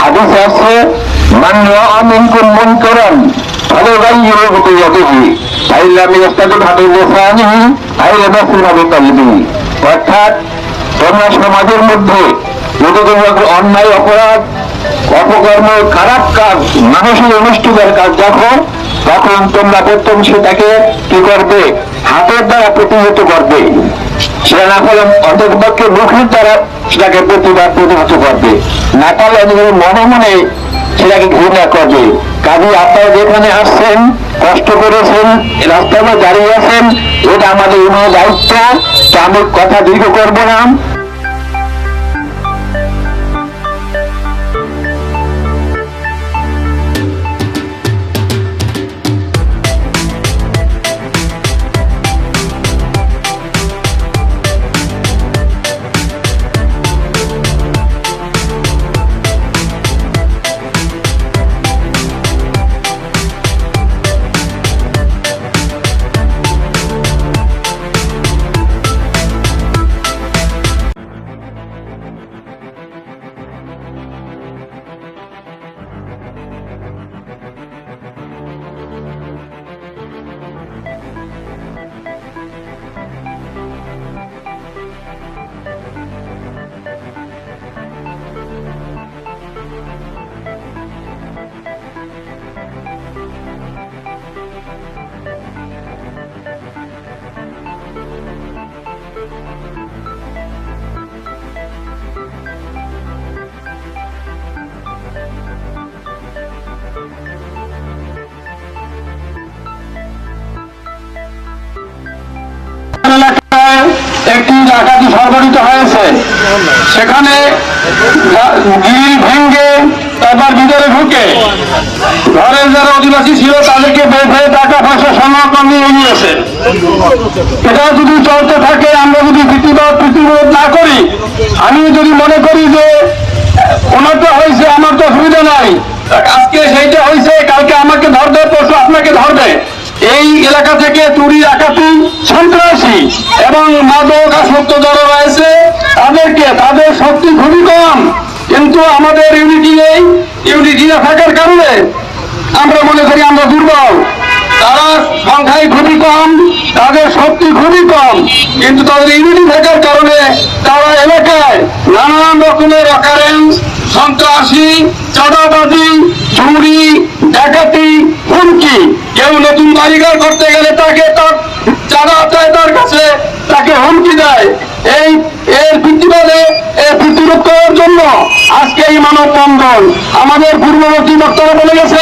হাদিসে আছে সমাজের মধ্যে অন্যায়, অপরাধ, অপকর্ম, খারাপ কাজ, মানুষের অনুষ্ঠিতের কাজ দেখো, তখন তোমরা প্রথম সেটাকে কি করবে? হাতের দ্বারা প্রতিহত করবে। সেটা না করলে অন্তপক্ষে মুখের দ্বারা সেটাকে প্রতিবাদ, প্রতিহত করবে। না পারলে নিজের মনে মনে সেটাকে ঘৃণা করবে। কাজে আপনারা যেখানে আসছেন, কষ্ট করেছেন রাস্তায় দাঁড়িয়ে আছেন, এটা আমাদের দায়িত্ব। তো আমি কথা দীর্ঘ করব না। Thank you. একটি ডাকাতি সংঘটিত হয়েছে। সেখানে গিল ভেঙ্গে তারপর ভিতরে ঢুকে ঘরের যারা অধিবাসী ছিল তাদেরকে বেঁধে টাকা পয়সা সংগ্রহ নিয়ে গিয়েছে এটা যদি চলতে থাকে, আমরা যদি প্রতিবাদ প্রতিরোধ না করি, আমি যদি মনে করি যে ওনারটা হয়েছে, আমার তো অসুবিধা নাই। আজকে সেইটা হয়েছে, কালকে আমাকে ধরবে, পরশু আপনাকে ধরবে। এই এলাকা থেকে চুরি ডাকাতি সন্ত্রাসী এবং মাদক আসক্ত যারা রয়েছে, তাদেরকে তাদের শক্তি খুবই কম। কিন্তু আমাদের ইউনিটি নেই। ইউনিটি না থাকার কারণে আমরা মনে করি আমরা দুর্বল। তারা সংখ্যায় খুবই কম, তাদের শক্তি খুবই কম। কিন্তু তাদের ইউনিটি থাকার কারণে তারা এলাকায় নানান রকমের অকারেন্স সন্ত্রাসী, চাঁদাবাজি, চুরি, ডাকাতি, হুমকি বাড়িঘর করতে গেলে তাকে তার যারা চায় তার কাছে তাকে হুমকি দেয়। এই, এর প্রতিবাদে এর প্রতিরোধ করার জন্য আজকে এই মানব বন্ধন আমাদের পূর্ববর্তী বক্তারা বলে গেছে